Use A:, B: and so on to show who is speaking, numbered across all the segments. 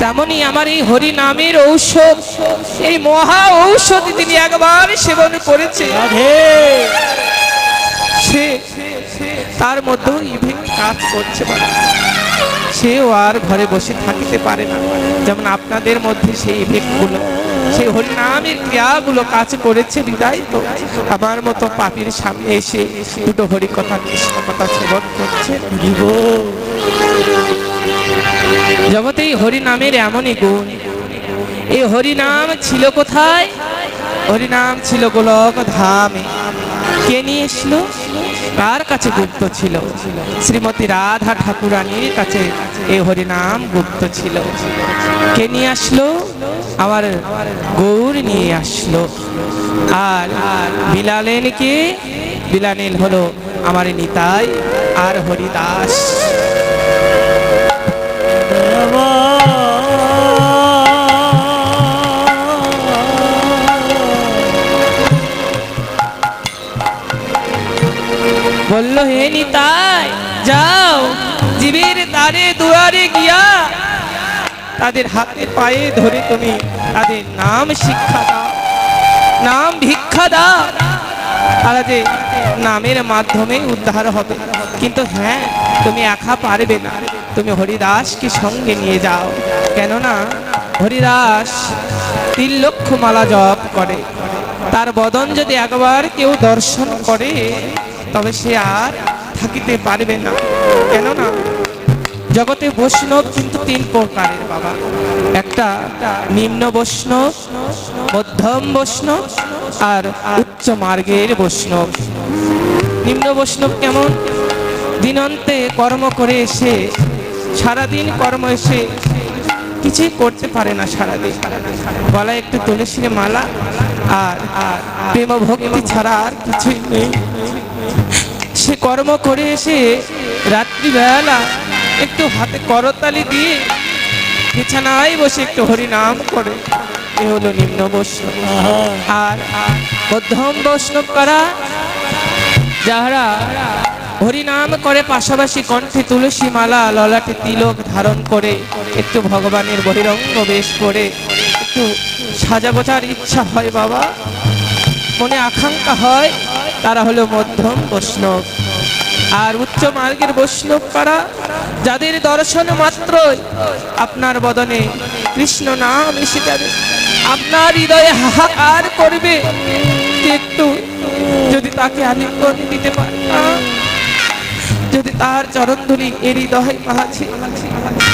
A: তেমনি আমার এই হরি নামের ঔষধ এই মহা ঔষধ তিনি একবার সেবন করেছে। সে তার মধ্যেও ইভেন্ট কাজ করছে। সেও আর ঘরে বসে থাকিতে পারে না। যেমন আপনাদের মধ্যে সেই ইভেন্টগুলো সেই হরিনামের ক্রিয়াগুলো কাজ করেছে বিদায় তো। আমার মতো পাপির সামনে এসে দুটো হরি কথা কৃষ্ণ কথা সেবন করছে জগতে এই হরিনামের এমনই গুণ। এই হরিনাম ছিল কোথায়? হরিনাম ছিল গোলক ধামে কে নিয়ে এসলো কার কাছে গুপ্ত ছিল? শ্রীমতী রাধা ঠাকুরানীর কাছে এই হরিনাম গুপ্ত ছিল। কে নিয়ে আসলো? আমার গৌর নিয়ে আসলো। আর বিলালেন কে? বিলালেন হলো আমার নিতাই আর হরিদাস। বলল, হে নিতাই, যাও, জীবের তারে দুয়ারে গিয়া তাদের হাতে পায়ে ধরে তুমি তাদের নাম শিক্ষা দাও, নাম ভিক্ষা দাও। তারা যে নামের মাধ্যমে উদ্ধার হবে। কিন্তু হ্যাঁ তুমি একা পারবে না। তুমি হরিদাসকে সঙ্গে নিয়ে যাও। কেননা হরিদাস তিন লক্ষ মালা জপ করে। তার বদন যদি একবার কেউ দর্শন করে, তবে সে আর থাকিতে পারবে না। কেননা জগতে বৈষ্ণব কিন্তু তিন প্রকারের বাবা। একটা নিম্ন বৈষ্ণব, মধ্যম বৈষ্ণব আর উচ্চ মার্গের বৈষ্ণব। নিম্ন বৈষ্ণব কেমন? দিনন্তে কর্ম করে এসে, সারাদিন কর্ম এসে কিছুই করতে পারে না সারাদিন। গলায় একটু তুলসীর মালা আর আর প্রেম ভক্তি ছাড়া আর কিছুই নেই। সে কর্ম করে এসে রাত্রিবেলা একটু হাতে করতালি দিয়ে বিছানায় বসে একটু হরিনাম করে। এ হলো নিম্ন বৈষ্ণব। আর আর মধ্যম বৈষ্ণব করা? যাহারা হরিনাম করে পাশাপাশি কণ্ঠে তুলসী মালা ললাটে তিলক ধারণ করে, একটু ভগবানের বহিরঙ্গ বেশ করে, একটু সাজা গোছার ইচ্ছা হয় বাবা। মনে আকাঙ্ক্ষা হয়, তারা হলো মধ্যম বৈষ্ণব। আর উচ্চ মার্গের বৈষ্ণব কারা? যাদের দর্শন মাত্রই আপনার বদনে কৃষ্ণ নাম এসে যাবে। আপনার হৃদয়ে হাহাকার করবে। যে একটু, যদি তাকে আলিঙ্গন দিতে পারতাম, যদি তার চরণ ধরি এ হৃদয় মাঝে,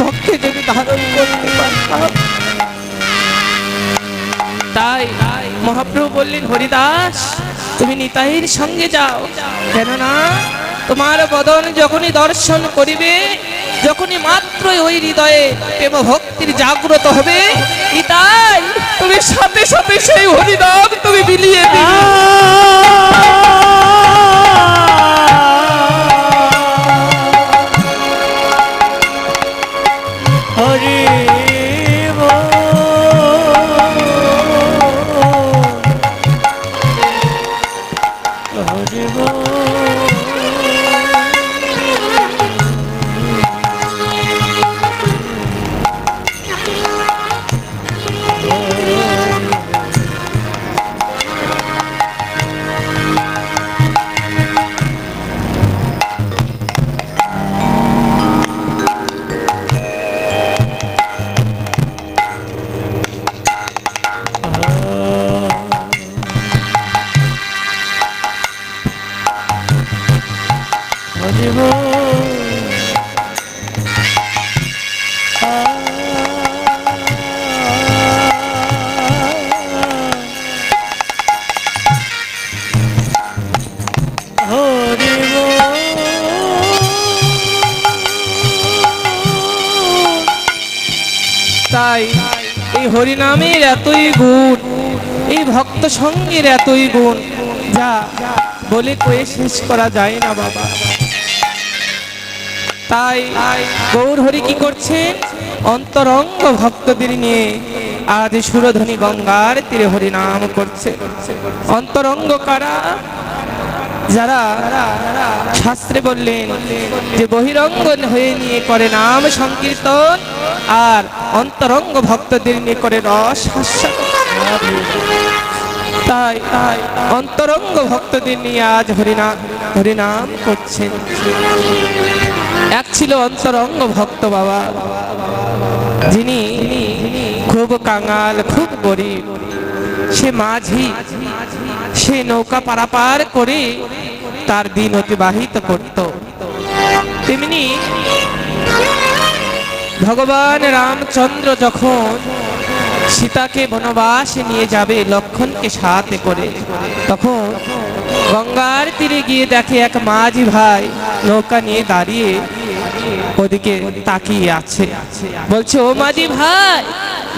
A: পক্ষে যদি ধারণ করতে পারতাম। তাই মহাপ্রভু বললেন, হরিদাস, তুমি নিতাইয়ের সঙ্গে যাও। কেননা তোমার বদন যখনই দর্শন করিবে, যখনই মাত্র ওই হৃদয়ে প্রেম ভক্তির জাগ্রত হবে, নিতাই তুমি সাথে সাথে সেই হরিনাম তুমি বিলিয়ে দিবে
B: হরি
A: এই হরিনামের এতই গুণ, এই ভক্ত সঙ্গের এতই গুণ, যা বলে কয়ে শেষ করা যায় না বাবা। তাই গৌর হরি কি করছেন অন্তরঙ্গ ভক্তদের নিয়ে আজ সুরধ্বনি গঙ্গার তীরে হরিনাম করছে। অন্তরঙ্গ কারা? যারা শাস্ত্রে বললেন যে বহিরঙ্গন হয়ে নিয়ে করে নাম সংকীর্তন আর অন্তরঙ্গ ভক্তদের নিয়ে করে রস তাই তাই অন্তরঙ্গ ভক্তদের নিয়ে আজ হরিনাম হরিনাম করছেন। এক ছিল অন্তরঙ্গ ভক্ত বাবা, যিনি খুব কাঙাল, খুব গরিব। সে মাঝি, সে নৌকা পারাপার করে তার দিন অতিবাহিত করত। তেমনি ভগবান রামচন্দ্র যখন সীতাকে বনবাসে নিয়ে যাবে লক্ষণকে সাথে করে, তখন গঙ্গার তীরে গিয়ে দেখে এক মাঝি ভাই নৌকা নিয়ে দাঁড়িয়ে ওদিকে তাকিয়ে আছে। বলছে, ও মাঝি ভাই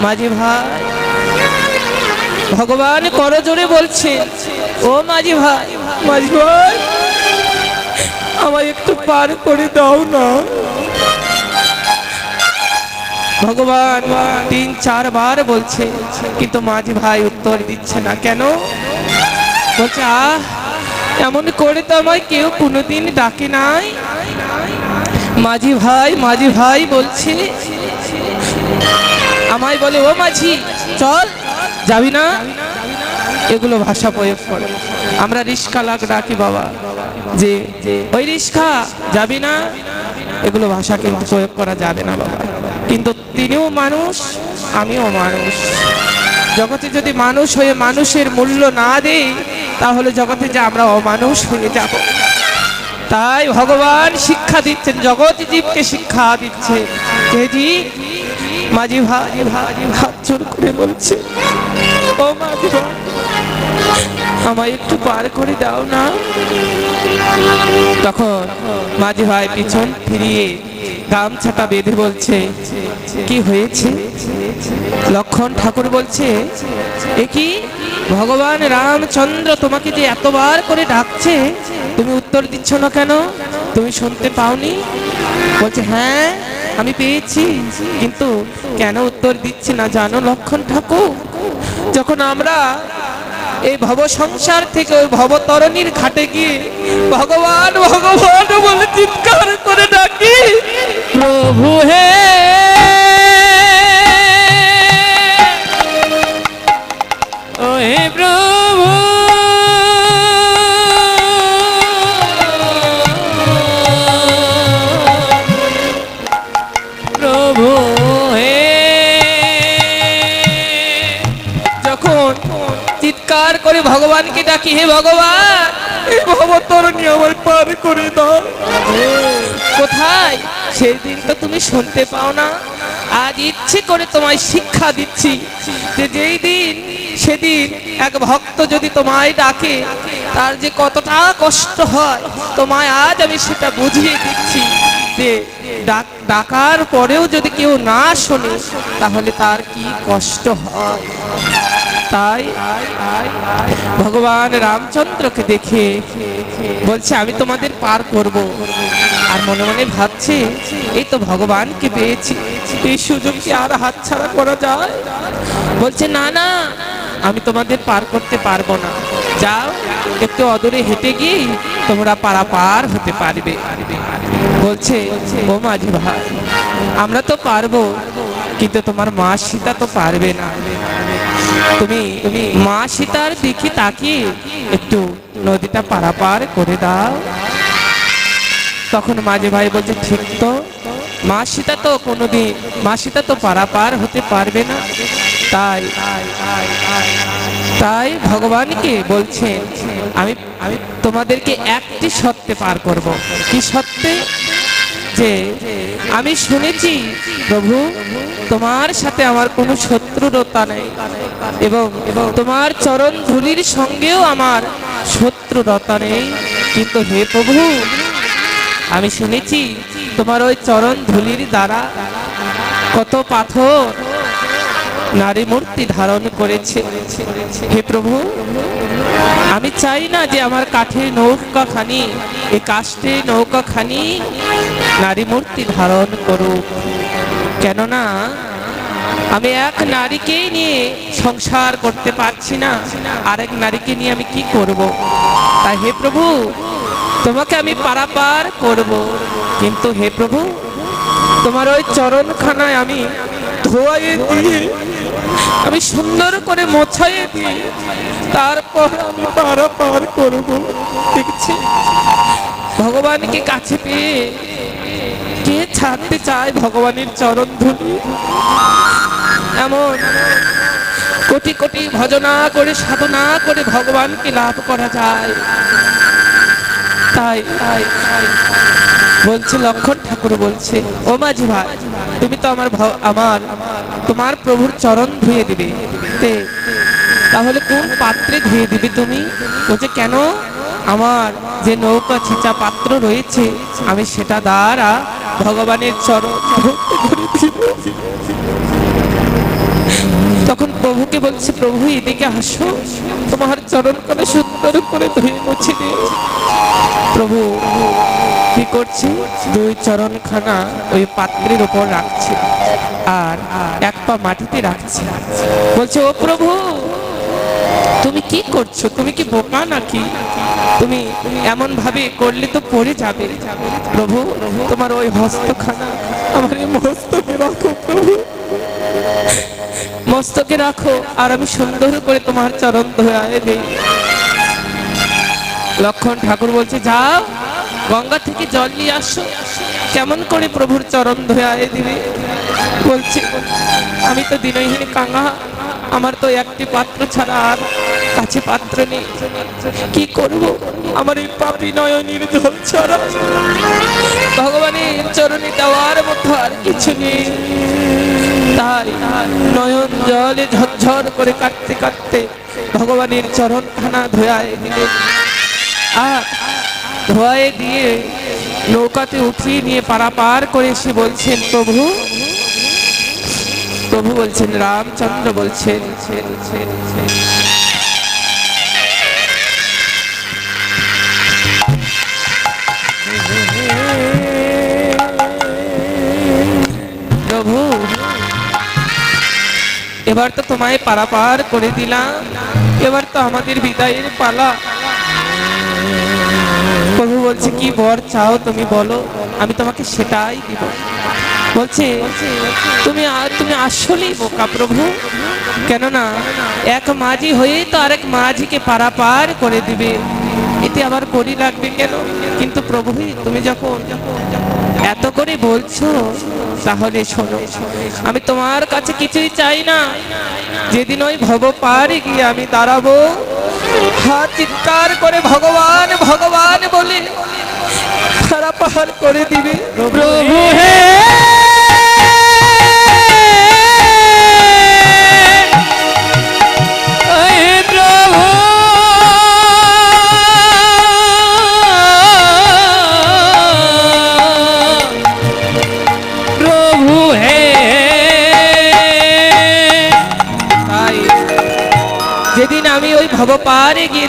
A: মাঝি ভাই ভগবান করজোরে বলছে। ও মাঝি ভাই মাঝি ভাই, আমায় একটু পার করে দাও না। ভগবান তিন চারবার বলছে, কিন্তু মাঝি ভাই উত্তর দিচ্ছে না। কেন? বলছে, আহ, এমন করে তো আমায় কেউ কোনোদিন ডাকে নাই। মাঝি ভাই মাঝি ভাই বলছে, আমায় বলে, ও মাঝি, চল। যাবি না? এগুলো ভাষা প্রয়োগ করে। আমরা রিস্কা লাগ ডাকি বাবা। যে, ওই রিস্কা, যাবি না? এগুলো ভাষা কিন্তু প্রয়োগ করা যাবে না বাবা। কিন্তু তিনিও মানুষ, আমিও মানুষ। জগতে যদি মানুষ হয়ে মানুষের মূল্য না দেই, তাহলে জগতে যে আমরা অমানুষ হয়ে যাব। তাই ভগবান শিক্ষা দিচ্ছেন, জগৎ জীবকে শিক্ষা দিচ্ছে। কে জি মাঝি ভাই ভাই, হাত জোর করে বলছে, ও মাঝি ভাই, আমায় একটু পার করে দাও না। তখন মাঝি ভাই পিছন ফিরিয়ে গামছাটা বেঁধে বলছে, কি হয়েছে? লক্ষণ ঠাকুর বলছে, এ কি? ভগবান রামচন্দ্র তোমাকে যে এতবার করে ডাকছে, তুমি উত্তর দিচ্ছ না কেন? তুমি শুনতে পাওনি? বলছে হ্যাঁ আমি পেয়েছি, কিন্তু কেন উত্তর দিচ্ছি না জানো লক্ষণ ঠাকুর? যখন আমরা এই ভব সংসার থেকে ওই ভবতরণীর ঘাটে গিয়ে ভগবান ভগবান বলে চিৎকার করে ডাকি, প্রভু হে ভগবানকে ডাকি হে ভগবান! এই ভবতরণী আমার পার করে দাও। কোথায়? সেই দিন তো তুমি শুনতে পাও না। আজ ইচ্ছে করে তোমায় শিক্ষা দিচ্ছি যে যেই দিন সেদিন এক ভক্ত যদি তোমায় ডাকে তার যে কতটা কষ্ট হয় তোমায় আজ আমি সেটা বুঝিয়ে দিচ্ছি যে ডাক ডাকার পরেও যদি কেউ না শোনে তাহলে তার কি কষ্ট হয়? তাই ভগবান রামচন্দ্রকে দেখে বলছে, আমি তোমাদের পার করব। আর মনে মনে ভাবছে, এই তো ভগবানকে পেয়েছি। এই সুযোগ কি আর হাতছাড়া করা যায়? বলছে, না না, আমি তোমাদের পার করতে পারব না। যাও, একটু অদূরে হেঁটে গিয়ে তোমরা পারা পার হতে পারবে। বলছে, ও মাঝি ভাই, আমরা তো পারব, কিন্তু তোমার মা সীতা তো পারবে না। তুমি মা সীতার দিকে তাকিয়ে একটু নদীটা পারাপার করে দাও। তখন মাঝে ভাই বলছে, ঠিক তো, মা সীতা তো কোনোদিন, মা সীতা তো পারাপার হতে পারবে না। তাই তাই ভগবানকে বলছেন আমি আমি তোমাদেরকে একটি সত্যে পার করব। কি সত্যে? যে আমি শুনেছি, প্রভু, তোমার সাথে আমার কোনো শত্রুরতা নেই এবং তোমার চরণ ধুলির সঙ্গেও আমার শত্রুরতা নেই। কিন্তু হে প্রভু, আমি শুনেছি, তোমার ওই চরণ ধুলির দ্বারা কত পাথর নারী মূর্তি ধারণ করেছে। হে প্রভু, আমি চাই না যে আমার কাঠের নৌকা খানি এই কাষ্ঠের নৌকা খানি নারী মূর্তি ধারণ করুক। কেননা, আমি এক নারীকেই নিয়ে সংসার করতে পারছি না, আরেক নারীকে নিয়ে আমি কি করব? তাই হে প্রভু, তোমাকে আমি পারাপার করব। কিন্তু হে প্রভু, তোমার ওই চরণখানায় আমি ধোয়াইয়ে দিয়ে আমি সুন্দর করে মোছাইয়ে দিয়ে তারপর আমি পারাপার করব। দেখছি, ভগবানকে কাছে পেয়ে কে ছাড়তে চায় ভগবানের চরণ ধুলি? এমন কোটি কোটি ভজনা করে, সাধনা করে ভগবানকে লাভ করা যায়। তাই তাই তাই। বলছে, লক্ষণ ঠাকুর বলছে, ও মাঝি ভাই, তুমি তো আমার আমার, তোমার প্রভুর চরণ ধুয়ে দিবে। তাহলে কোন পাত্রে ধুয়ে দিবে তুমি? বলছে, কেন? আমার যে নৌকা ছিচা পাত্র রয়েছে, আমি সেটা দ্বারা ভগবানের চরণ তখন প্রভুকে বলছে, প্রভু, এদিকে আসো। তোমার চরণ করে সুন্দর করে ধুয়ে মুছে দিয়ে প্রভু কি করছে? দুই চরণ খানা ওই পাত্রের উপর রাখছে আর এক পা মাটিতে রাখছে। বলছে, ও প্রভু, তুমি কি করছ? তুমি কি বোকা নাকি? তুমি এমন ভাবে করলে তো পড়ে যাবে। প্রভু, তোমার ওই হস্তখানা আমার এই মস্তকে রাখো, প্রভু। মস্তকে রাখো, আর আমি সুন্দর করে তোমার চরণ ধোয়ায় দেই। লক্ষণ ঠাকুর বলছে, যাও। গঙ্গা থেকে জল নিয়ে আসো। কেমন করে প্রভুর চরণ ধোয়ায় দিবে? বলছে, আমি তো দিনহীন কাঙ্গা আমার তো একটি পাত্র ছাড়া আর কাছে পাত্র নেই। কি করব? আমার এই পাপি নয়নীর জল ছাড়া ভগবানের চরণে দেওয়ার মতো আর কিছু নেই। তাই নয়ন জলে ঝরঝর করে কাটতে কাটতে ভগবানের চরণ খানা ধোয়ায় দিলেন আর ধোয়ায় দিয়ে নৌকাতে উঠিয়ে নিয়ে পারাপার করে এসে বলছেন, প্রভু। প্রভু বলছেন, রামচন্দ্র বলছেন। প্রভু, এবার তো তোমায় পারাপার করে দিলাম। এবার তো আমাদের বিদায়ের পালা। বলছে, কি বর চাও তুমি বলো, আমি তোমাকে সেটাই দিব। বলছে, তুমি তুমি আসলেই বোকা প্রভু। কেননা এক মাঝি হয়ে তো আরেক মাঝিকে পারাপার করে দিবে। এতে আবার করি লাগবে কেন? কিন্তু প্রভু তুমি যখন এত করে বলছো, তাহলে শোনো, আমি তোমার কাছে কিছুই চাই না। যেদিন ওই ভব পারে গিয়ে আমি দাঁড়াবো হাত চিৎকার করে ভগবান ভগবান বলে খারাপ করে দিবে।
B: প্রভু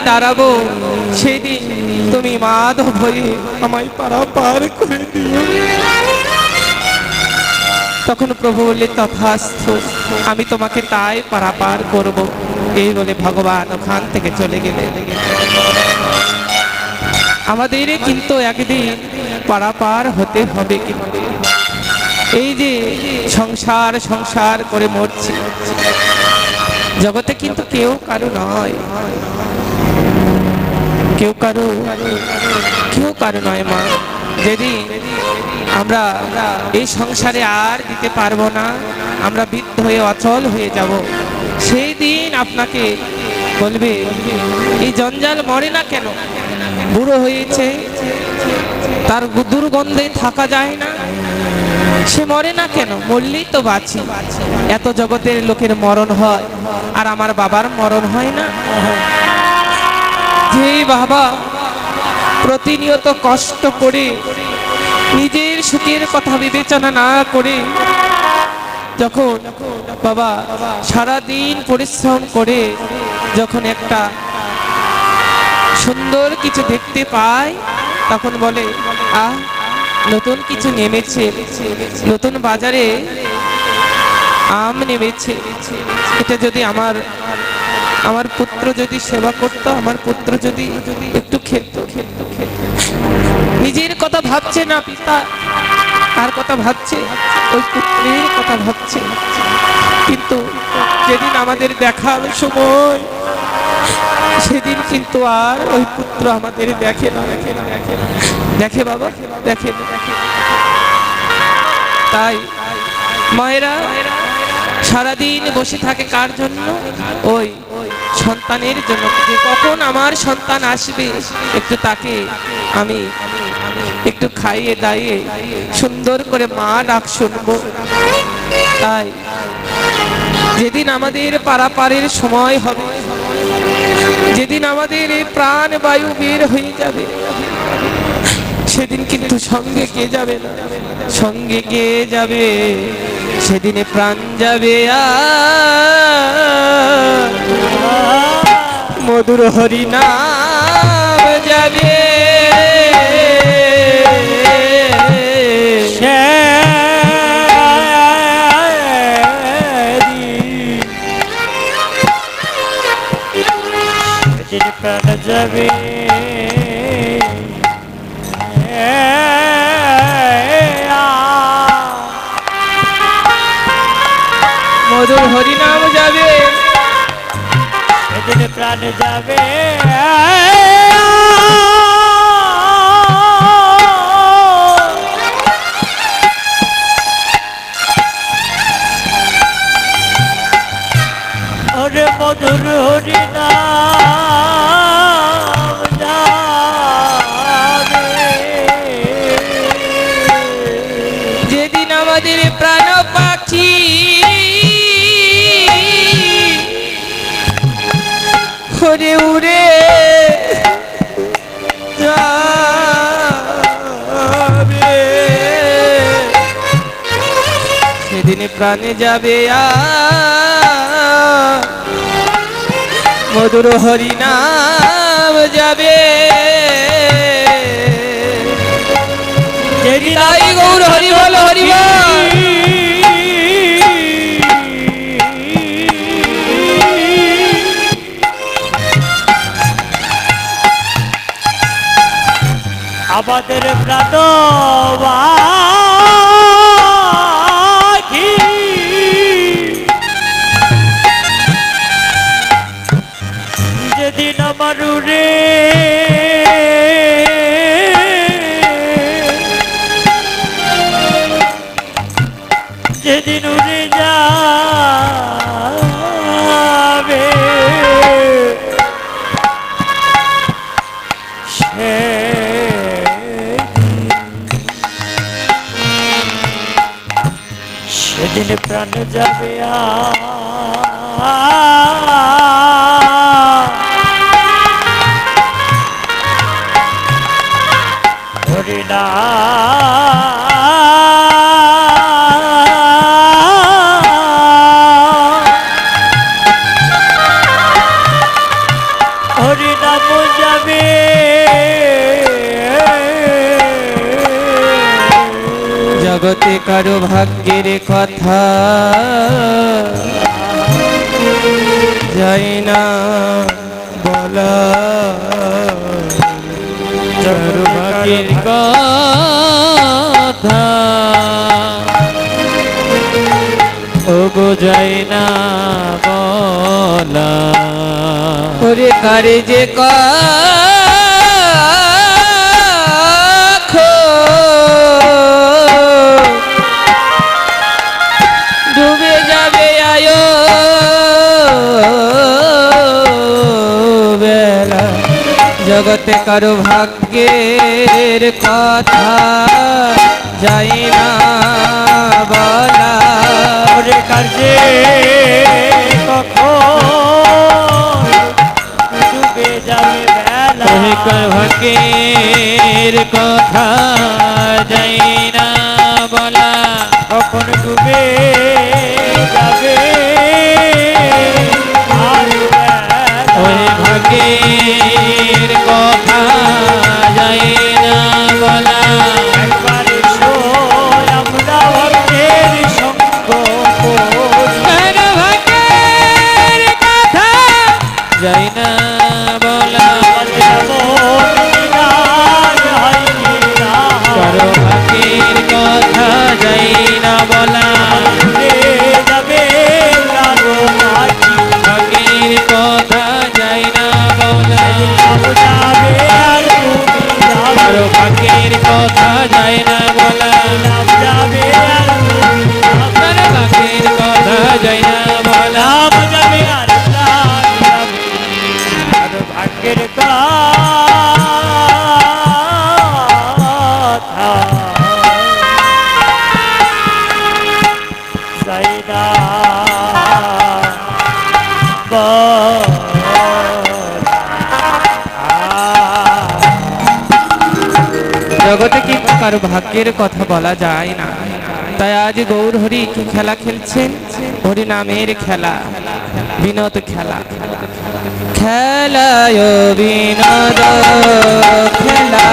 A: দাঁড়াবো। সেদিন তুমি মাধব হয়ে আমায় পারা পার করে দিও। তখন প্রভু বললে, তথাস্থ, আমি তোমাকে তাই পারাপার করব। এই বলে ভগবান ওখান থেকে চলে গেলে আমাদের কিন্তু একদিন পারাপার হতে হবে কিন্তু। এই যে সংসার সংসার করে মরছি। জগতে কিন্তু কেউ কারও নয়। কেউ কারও কেউ কারও নয় মা। যেদিন আমরা এই সংসারে আর দিতে পারব না, আমরা বৃদ্ধ হয়ে অচল হয়ে যাব। সেই দিন আপনাকে বলবে, এই জঞ্জাল মরে না কেন? বুড়ো হয়েছে, তার দুর্গন্ধে থাকা যায় না। সে মরে না কেন? মরলেই তো বাঁচি। এত জগতের লোকের মরণ হয়, আর আমার বাবার মরণ হয় না? যে বাবা, প্রতিনিয়ত কষ্ট করে, নিজের সুখের কথা বিবেচনা না করে, যখন বাবা সারা দিন পরিশ্রম করে, যখন একটা সুন্দর কিছু দেখতে পায়, তখন বলে, আহ, নতুন কিছু নেমেছে, নতুন বাজারে আম নেমেছে। এটা যদি আমার আমার পুত্র যদি সেবা করতো, আমার পুত্র যদি যদি একটু খেত। খেত খেত নিজের কথা ভাবছে না পিতা আর কথা ভাবছে, ওই পুত্রের কথা ভাবছে। কিন্তু যেদিন আমাদের দেখার সময়, সেদিন কিন্তু আর ওই পুত্র আমাদের দেখে না দেখে না দেখে না। দেখে বাবা, দেখে দেখে তাই মায়েরা সারাদিন বসে থাকে কার জন্য? ওই সন্তানের জন্য যে কখন আমার সন্তান আসবে, একটু তাকে আমি, একটু খাইয়ে দাইয়ে সুন্দর করে মা ডাক শুনব। তাই যেদিন আমাদের পারাপারের সময় হবে, যেদিন আমাদের এই প্রাণ বায়ু বের হয়ে যাবে, সেদিন কিন্তু সঙ্গে কে যাবে না? সঙ্গে কে যাবে? সেদিনে প্রাণ যাবে আর মধুর হরি নাম যাবে
B: যাবে
A: মধুর হরি নাম যাবে
B: সেদিন প্রাণ যাবে। ওরে মধুর হরি
A: প্রাণে যাবে মধুর হরি নাম যাবে গৌর হরি বল হরি বল।
B: আমাদের প্রাণ
A: জগতে কারও ভাগ্যের কথা। যাই না বলা। কারও ভাগ্যের কথা। ও বোঝাই না বলা। ওরে কারে যে কাখো কারও ভাগ্যের কথা যাই না বলা।
B: কার্যে কখন ডুবে যাবে বেলা
A: কার ভাগ্যের কথা যাই না বলা।
B: কখন ডুবে যাবে আর
A: ভাগ্যের কারও ভাগ্যের কথা বলা যায় না। তাই আজ গৌর হরি কি খেলা খেলছেন? হরি নামের খেলা, বিনোদ খেলা। খেলায় বিনোদ খেলা।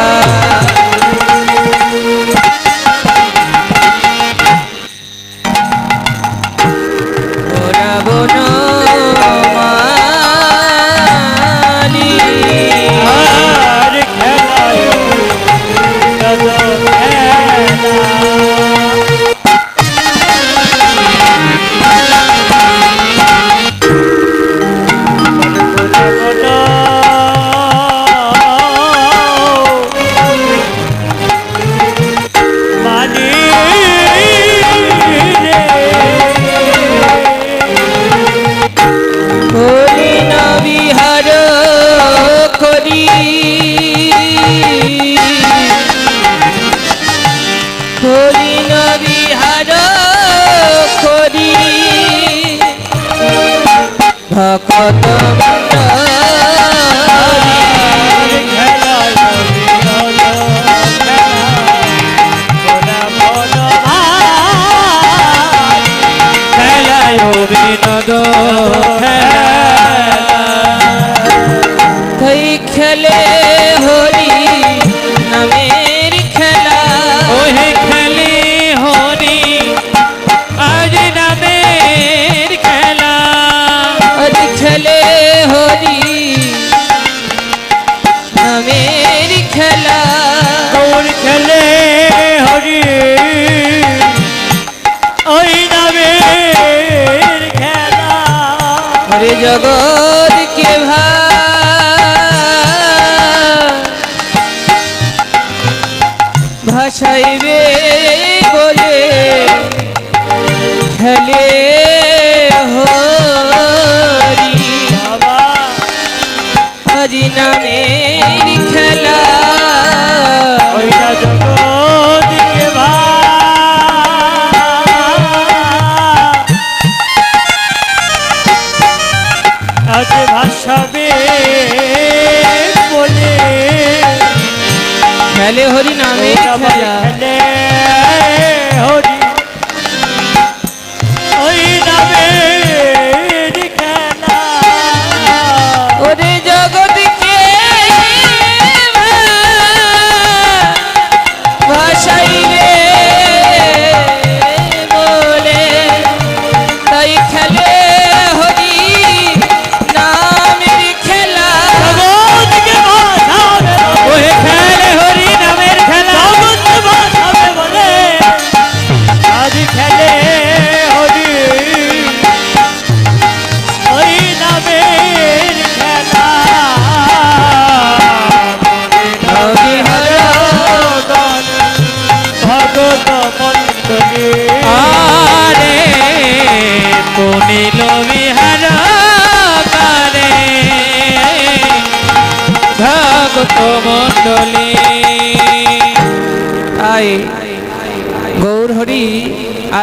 A: নামের খেলা। আজ
B: ভাসাবে বলে।
A: খেলে হরি নামের খেলা।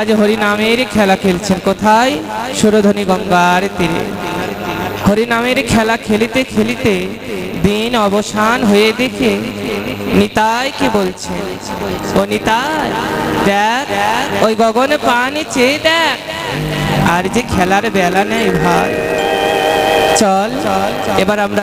B: আজ হরি নামের খেলা
A: খেলছেন। কোথায়? সুরধ্বনি গঙ্গার তীরে। হরি নামের খেলা খেলিতে খেলিতে দিন অবসান হয়ে দেখে নিতাই কি বলছে? ও নিতাই, দেখ, ওই গগনে পানি চেয়ে দেখ, আর যে খেলার বেলা নেই ভাই। চল চল, এবার আমরা